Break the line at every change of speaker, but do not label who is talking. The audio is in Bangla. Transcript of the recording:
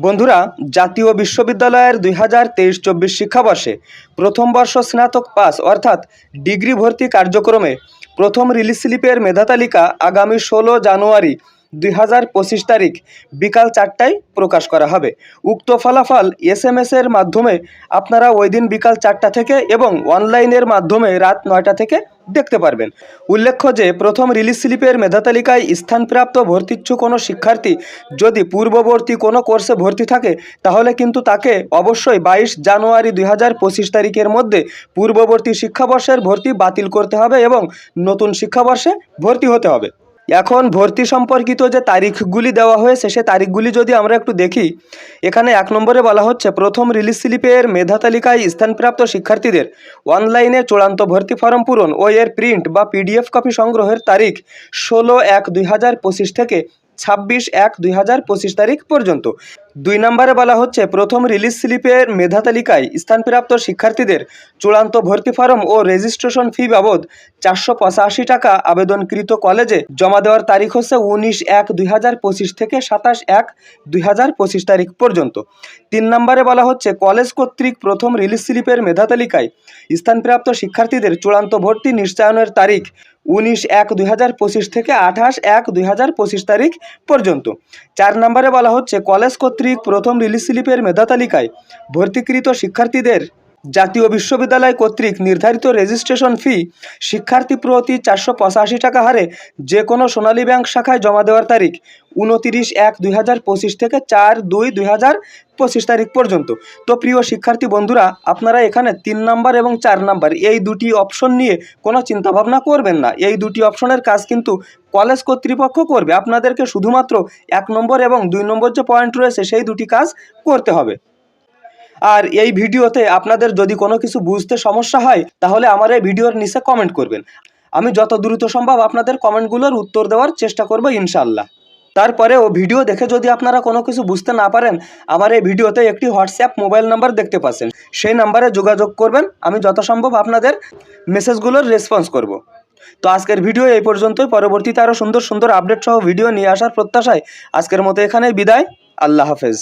বন্ধুরা, জাতীয় বিশ্ববিদ্যালয়ের দুই হাজার তেইশ চব্বিশ শিক্ষাবর্ষে প্রথম বর্ষ স্নাতক পাস অর্থাৎ ডিগ্রি ভর্তি কার্যক্রমে প্রথম রিলিজ স্লিপের মেধা তালিকা আগামী ষোলো জানুয়ারি দুই হাজার পঁচিশ তারিখ বিকাল চারটায় প্রকাশ করা হবে। উক্ত ফলাফল এস এম এর মাধ্যমে আপনারা ওই দিন বিকাল চারটা থেকে এবং অনলাইনের মাধ্যমে রাত নয়টা থেকে দেখতে পারবেন। উল্লেখ্য যে, প্রথম রিলিজ স্লিপের মেধা তালিকায় স্থানপ্রাপ্ত ভর্তিচ্ছু কোনো শিক্ষার্থী যদি পূর্ববর্তী কোনো কোর্সে ভর্তি থাকে, তাহলে কিন্তু তাকে অবশ্যই বাইশ জানুয়ারি দুই হাজার পঁচিশ তারিখের মধ্যে পূর্ববর্তী শিক্ষাবর্ষের ভর্তি বাতিল করতে হবে এবং নতুন শিক্ষাবর্ষে ভর্তি হতে হবে। এখন ভর্তি সম্পর্কিত যে তারিখগুলি দেওয়া হয়েছে, সে তারিখগুলি যদি আমরা একটু দেখি, এখানে এক নম্বরে বলা হচ্ছে, প্রথম রিলিজ স্লিপের মেধা তালিকায় স্থানপ্রাপ্ত শিক্ষার্থীদের অনলাইনে চূড়ান্ত ভর্তি ফর্ম পূরণ ও এর প্রিন্ট বা পিডিএফ কপি সংগ্রহের তারিখ ষোলো এক দুই থেকে ছাব্বিশ এক দুই হাজার পঁচিশ তারিখ পর্যন্ত। দুই নম্বরে বলা হচ্ছে, প্রথম রিলিজ স্লিপের মেধা তালিকায় স্থানপ্রাপ্ত শিক্ষার্থীদের চূড়ান্ত ভর্তি ফর্ম ও রেজিস্ট্রেশন ফি বাবদ চারশো পঁচাশি টাকা আবেদনকৃত কলেজে জমা দেওয়ার তারিখ হচ্ছে উনিশ এক দুই হাজার পঁচিশ থেকে সাতাশ এক দুই হাজার পঁচিশ তারিখ পর্যন্ত। তিন নম্বরে বলা হচ্ছে, কলেজ কর্তৃক প্রথম রিলিজ স্লিপের মেধা তালিকায় স্থানপ্রাপ্ত শিক্ষার্থীদের চূড়ান্ত ভর্তি নিশ্চয়নের তারিখ উনিশ এক দুই হাজার পঁচিশ থেকে আঠাশ এক দুই হাজার পঁচিশ তারিখ পর্যন্ত। চার নম্বরে বলা হচ্ছে, কলেজ কর্তৃক প্রথম রিলিজ স্লিপের মেধা তালিকায় ভর্তিকৃত শিক্ষার্থীদের জাতীয় বিশ্ববিদ্যালয় কর্তৃক নির্ধারিত রেজিস্ট্রেশন ফি শিক্ষার্থী প্রতি চারশো পঁচাশি টাকা হারে যে কোনো সোনালী ব্যাংক শাখায় জমা দেওয়ার তারিখ উনতিরিশ এক দুই থেকে চার দুই দুই পঁচিশ তারিখ পর্যন্ত। তো প্রিয় শিক্ষার্থী বন্ধুরা, আপনারা এখানে তিন নাম্বার এবং চার নাম্বার, এই দুটি অপশন নিয়ে কোনো চিন্তাভাবনা করবেন না। এই দুটি অপশনের কাজ কিন্তু কলেজ কর্তৃপক্ষ করবে। আপনাদেরকে শুধুমাত্র এক নম্বর এবং দুই নম্বর যে পয়েন্ট রয়েছে, সেই দুটি কাজ করতে হবে। আর এই ভিডিওতে আপনাদের যদি কোনো কিছু বুঝতে সমস্যা হয়, তাহলে আমার এই ভিডিওর নিচে কমেন্ট করবেন। আমি যত দ্রুত সম্ভব আপনাদের কমেন্টগুলোর উত্তর দেওয়ার চেষ্টা করব ইনশাল্লাহ তারপরে ও ভিডিও দেখে যদি আপনারা কোনো কিছু বুঝতে না পারেন, আমার এই ভিডিওতে একটি হোয়াটসঅ্যাপ মোবাইল নাম্বার দেখতে পাচ্ছেন। সেই নাম্বারে যোগাযোগ করবেন। আমি যত সম্ভব আপনাদের মেসেজগুলোর রেসপন্স করব। তো আজকের ভিডিও এই পর্যন্তই। পরবর্তীতে আরও সুন্দর সুন্দর আপডেট সহ ভিডিও নিয়ে আসার প্রত্যাশায় আজকের মতো এখানেই বিদায়। আল্লাহ হাফেজ।